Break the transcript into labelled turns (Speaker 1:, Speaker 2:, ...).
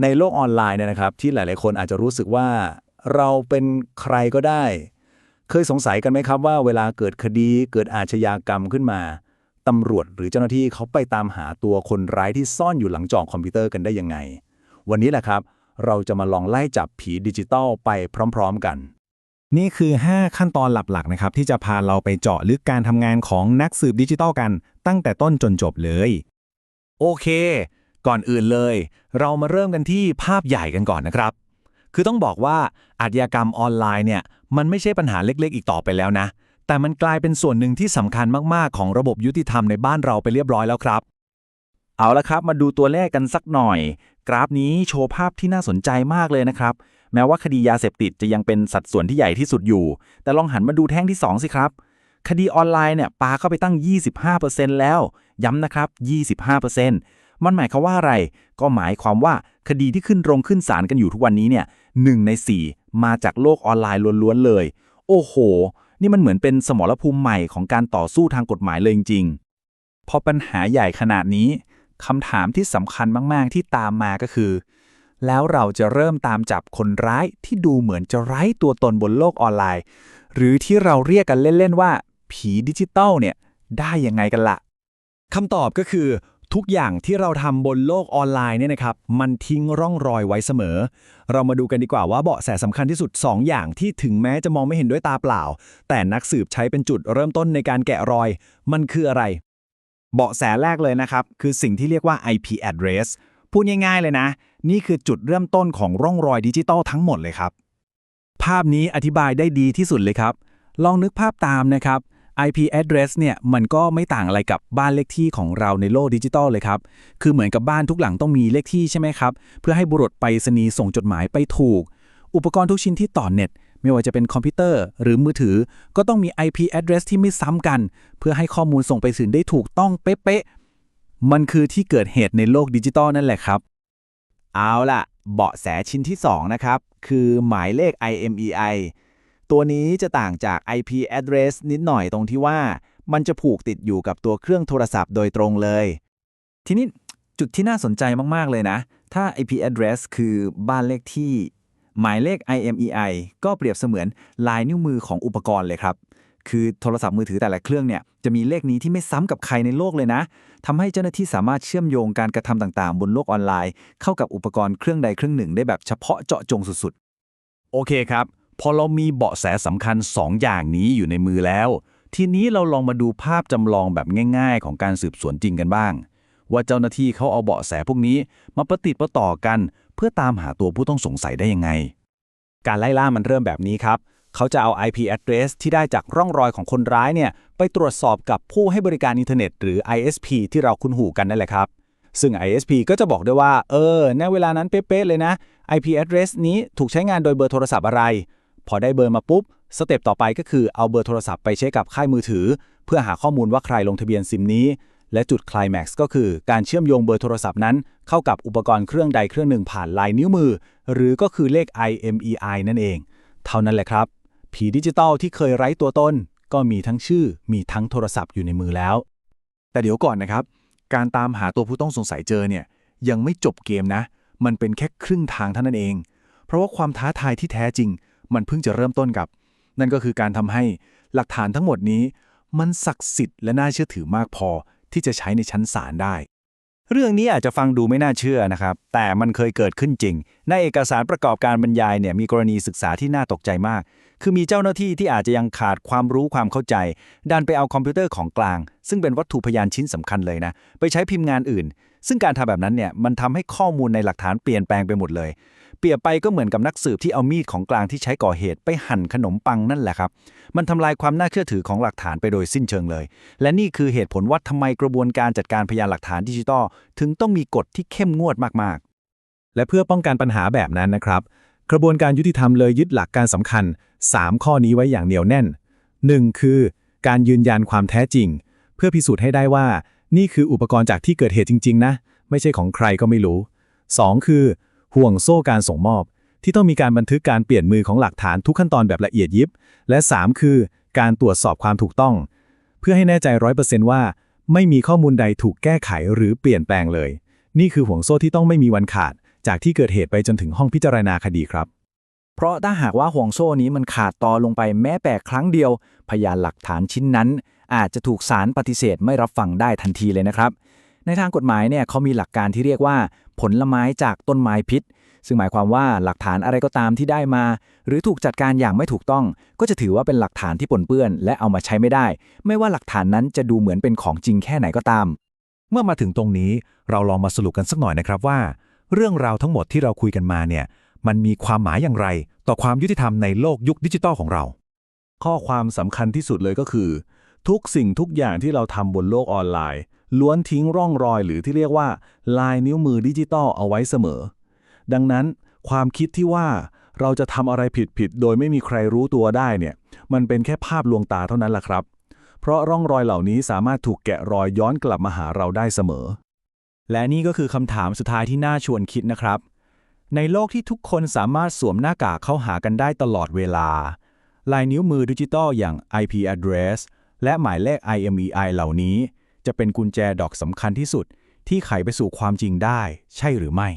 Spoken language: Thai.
Speaker 1: ในโลกออนไลน์เนี่ยนะครับที่หลาย ๆ คนอาจจะรู้สึกว่าเราเป็นใครก็ได้ เคยสงสัยกันไหมครับว่าเวลาเกิดคดีเกิดอาชญากรรมขึ้นมาตำรวจหรือเจ้าหน้าที่เขาไปตามหาตัวคนร้ายที่ซ่อนอยู่หลังจอคอมพิวเตอร์กันได้ยังไง วันนี้แหละครับ เราจะมาลองไล่จับผีดิจิตอลไปพร้อม ๆ กัน
Speaker 2: นี่คือ 5 ขั้นตอนหลักๆนะครับที่จะพาเราไปเจาะลึกการทำงานของนักสืบดิจิทัลกัน ตั้งแต่ต้นจนจบเลย
Speaker 3: โอเค ก่อนอื่นเลย เรามาเริ่มกันที่ภาพใหญ่กันก่อนนะครับ คือต้องบอกว่าอาชญากรรมออนไลน์เนี่ยมันไม่ใช่ปัญหาเล็กๆ อีกต่อไปแล้วนะ แต่มันกลายเป็นส่วนหนึ่งที่สำคัญมากๆ ของระบบยุติธรรมในบ้านเราไปเรียบร้อยแล้วครับ เอาละครับมาดูตัวเลขกันสักหน่อย กราฟนี้โชว์ภาพที่น่าสนใจมากเลยนะครับ แม้ว่าคดียาเสพติดจะยังเป็นสัดส่วนที่ใหญ่ที่สุดอยู่ แต่ลองหันมาดูแท่งที่ 2 สิครับคดีออนไลน์เนี่ยปาเข้าไปตั้ง 25%แล้ว ย้ำนะครับ 25% มันหมายความว่าอะไร ก็หมายความว่าคดีที่ขึ้นโรงขึ้นศาลกันอยู่ทุกวันนี้เนี่ยหใน 4 มาจากโลกออนไลน์ล้วนๆเลย โอ้โห นี่มันเหมือนเป็นสมรภูมิใหม่ของการต่อสู้ทางกฎหมายเลยจริงๆ พอปัญหาใหญ่ขนาดนี้คำถามที่สำคัญมากๆที่ตามมาก็คือ แล้วเราจะเริ่มตามจับคนร้ายที่ดูเหมือนจะไร้ตัวตนบนโลกออนไลน์ หรือที่เราเรียกกันเล่นๆว่า ผีดิจิตอลเนี่ยได้ยังไงกันละ่ะ
Speaker 2: คำตอบก็คือ ทุกอย่างที่เราทำบนโลกออนไลน์เนี่ยนะครับ มันทิ้งร่องรอยไว้เสมอ เรามาดูกันดีกว่าว่าเบาะแสสำคัญที่สุด 2 อย่างที่ถึงแม้จะมองไม่เห็นด้วยตาเปล่า แต่นักสืบใช้เป็นจุดเริ่มต้นในการแกะรอย มันคืออะไร เบาะแสแรกเลยนะครับ คือสิ่งที่เรียกว่า IP address พูดง่ายๆเลยนะ นี่คือจุดเริ่มต้นของร่องรอยดิจิตอลทั้งหมดเลยครับ ภาพนี้อธิบายได้ดีที่สุดเลยครับ ลองนึกภาพตามนะครับ IP address เนี่ยมันก็ไม่ต่างอะไรกับบ้านเลขที่ของเราในโลกดิจิตอลเลยครับ คือเหมือนกับบ้านทุกหลังต้องมีเลขที่ใช่ไหมครับ เพื่อให้บุรุษไปรษณีย์ส่งจดหมายไปถูก อุปกรณ์ทุกชิ้นที่ต่อเน็ต ไม่ว่าจะเป็นคอมพิวเตอร์ หรือมือถือ ก็ต้องมี IP address ที่ไม่ซ้ำกัน เพื่อให้ข้อมูลส่งไปถึงได้ถูกต้องเป๊ะๆ มันคือที่เกิดเหตุในโลกดิจิตอลนั่นแหละครับ
Speaker 3: เอาล่ะ เบาะแสชิ้นที่ 2 นะครับ คือหมายเลข IMEI ตัวนี้จะต่างจาก IP address นิดหน่อยตรงที่ว่า มันจะผูกติดอยู่กับตัวเครื่องโทรศัพท์โดยตรงเลย ทีนี้จุดที่น่าสนใจมาก ๆ เลยนะ ถ้า IP address คือบ้านเลขที่ หมายเลข IMEI ก็เปรียบเสมือนลายนิ้วมือของอุปกรณ์เลยครับ คือโทรศัพท์มือถือแต่ละเครื่องเนี่ยจะมีเลขนี้ที่ไม่ซ้ำกับใครในโลกเลยนะทำให้เจ้าหน้าที่สามารถเชื่อมโยงการกระทำต่างๆ บนโลกออนไลน์ เข้ากับอุปกรณ์เครื่องใดเครื่องหนึ่ง ได้แบบเฉพาะเจาะจงสุดๆ โอเคครับ พอเรามีเบาะแสสำคัญ 2 อย่างนี้อยู่ในมือแล้ว ทีนี้เราลองมาดูภาพจำลองแบบง่าย ๆ ของการสืบสวนจริงกันบ้าง ว่าเจ้าหน้าที่เขาเอาเบาะแสพวกนี้มาประติดประต่อกัน เพื่อตามหาตัวผู้ต้องสงสัยได้ยังไง
Speaker 2: การไล่ล่ามันเริ่มแบบนี้ครับ เขาจะเอา IP address ที่ได้จากร่องรอยของคนร้ายเนี่ยไปตรวจสอบกับผู้ให้บริการอินเทอร์เน็ตหรือ ISP ที่เราคุ้นหูกันนั่นแหละครับซึ่ง ISP ก็จะบอกได้ว่า เออณเวลานั้นเป๊ะๆเลยนะ IP address นี้ถูกใช้งานโดยเบอร์โทรศัพท์อะไร พอได้เบอร์มาปุ๊บ สเต็ปต่อไปก็คือเอาเบอร์โทรศัพท์ไปเช็คกับค่ายมือถือ เพื่อหาข้อมูลว่าใครลงทะเบียนซิมนี้ และจุดคลายแม็กซ์ก็คือการเชื่อมโยงเบอร์โทรศัพท์นั้น เข้ากับอุปกรณ์เครื่องใดเครื่องหนึ่งผ่านลายนิ้วมือ หรือก็คือเลข IMEI นั่นเอง เท่านั้นแหละครับ ผีดิจิตอลที่เคยไร้ตัวตนก็มีทั้งชื่อ มีทั้งโทรศัพท์อยู่ในมือแล้ว
Speaker 1: แต่เดี๋ยวก่อนนะครับ การตามหาตัวผู้ต้องสงสัยเจอเนี่ยยังไม่จบเกมนะ มันเป็นแค่ครึ่งทางเท่านั้นเอง เพราะว่าความท้าทายที่แท้จริง มันเพิ่งจะเริ่มต้นกับ นั่นก็คือการทำให้หลักฐานทั้งหมดนี้มันศักดิ์สิทธิ์และน่าเชื่อถือมากพอที่จะใช้ในชั้นศาลได้
Speaker 2: เรื่องนี้อาจจะฟังดูไม่น่าเชื่อนะครับ แต่มันเคยเกิดขึ้นจริง ในเอกสารประกอบการบรรยายเนี่ยมีกรณีศึกษาที่น่าตกใจมาก คือมีเจ้าหน้าที่ที่อาจจะยังขาดความรู้ความเข้าใจ ดันไปเอาคอมพิวเตอร์ของกลาง ซึ่งเป็นวัตถุพยานชิ้นสำคัญเลยนะ ไปใช้พิมพ์งานอื่น ซึ่งการทำแบบนั้นเนี่ยมันทำให้ข้อมูลในหลักฐานเปลี่ยนแปลงไปหมดเลย เปรียบไปก็เหมือนกับนักสืบที่เอามีดของกลางที่ใช้ก่อเหตุไปหั่นขนมปังนั่นแหละครับ มันทำลายความน่าเชื่อถือของหลักฐานไปโดยสิ้นเชิงเลย และนี่คือเหตุผลว่าทำไมกระบวนการจัดการพยานหลักฐานดิจิทัลถึงต้องมีกฎที่เข้มงวดมากๆ และเพื่อป้องกันปัญหาแบบนั้นนะครับ กระบวนการยุติธรรมเลยยึดหลักการสำคัญ 3 ข้อนี้ไว้อย่างเหนียวแน่น 1. คือ การยืนยันความแท้จริง เพื่อพิสูจน์ให้ได้ว่า นี่คืออุปกรณ์จากที่เกิดเหตุจริง ๆ นะ ไม่ใช่ของใครก็ไม่รู้ 2. คือ ห่วงโซ่การส่งมอบ ที่ต้องมีการบันทึกการเปลี่ยนมือของหลักฐานทุกขั้นตอนแบบละเอียดยิบ และ 3 คือ การตรวจสอบความถูกต้อง เพื่อให้แน่ใจร้อยเปอร์เซนต์ว่า ไม่มีข้อมูลใดถูกแก้ไขหรือเปลี่ยนแปลงเลย นี่คือห่วงโซ่ที่ต้องไม่มีวันขาด
Speaker 3: จากที่เกิดเหตุไปจนถึงห้องพิจารณาคดีครับ
Speaker 2: เพราะถ้าหากว่าห่วงโซ่นี้มันขาดตอลงไปแม้แต่ครั้งเดียว พยานหลักฐานชิ้นนั้น อาจจะถูกศาลปฏิเสธไม่รับฟังได้ทันทีเลยนะครับ ในทางกฎหมายเนี่ยเขามีหลักการที่เรียกว่า ผลไม้จากต้นไม้พิษ ซึ่งหมายความว่าหลักฐานอะไรก็ตามที่ได้มา หรือถูกจัดการอย่างไม่ถูกต้อง ก็จะถือว่าเป็นหลักฐานที่ปนเปื้อน และเอามาใช้ไม่ได้ ไม่ว่าหลักฐานนั้นจะดูเหมือนเป็นของจริงแค่ไหนก็ตาม
Speaker 3: เมื่อมาถึงตรงนี้เราลองมาสรุปกันสักหน่อยนะครับว่า เรื่องราวทั้งหมดที่เราคุยกันมาเนี่ยมันมีความหมายอย่างไร ต่อความยุติธรรมในโลกยุคดิจิทัลของเรา ข้อความสำคัญที่สุดเลยก็คือ ทุกสิ่งทุกอย่างที่เราทำบนโลกออนไลน์ ล้วนทิ้งร่องรอยหรือที่เรียกว่า ลายนิ้วมือดิจิทัลเอาไว้เสมอ ดังนั้นความคิดที่ว่าเราจะทำอะไรผิดๆ โดยไม่มีใครรู้ตัวได้เนี่ย มันเป็นแค่ภาพลวงตาเท่านั้นแหละครับ เพราะร่องรอยเหล่านี้สามารถถูกแกะรอยย้อนกลับมาหาเราได้เสมอ
Speaker 2: และนี่ก็คือคำถามสุดท้ายที่น่าชวนคิดนะครับ ในโลกที่ทุกคนสามารถสวมหน้ากากเข้าหากันได้ตลอดเวลา ลายนิ้วมือดิจิตอลอย่าง IP address และหมายเลข IMEI เหล่านี้ จะเป็นกุญแจดอกสำคัญที่สุดที่ไขไปสู่ความจริงได้ ใช่หรือไม่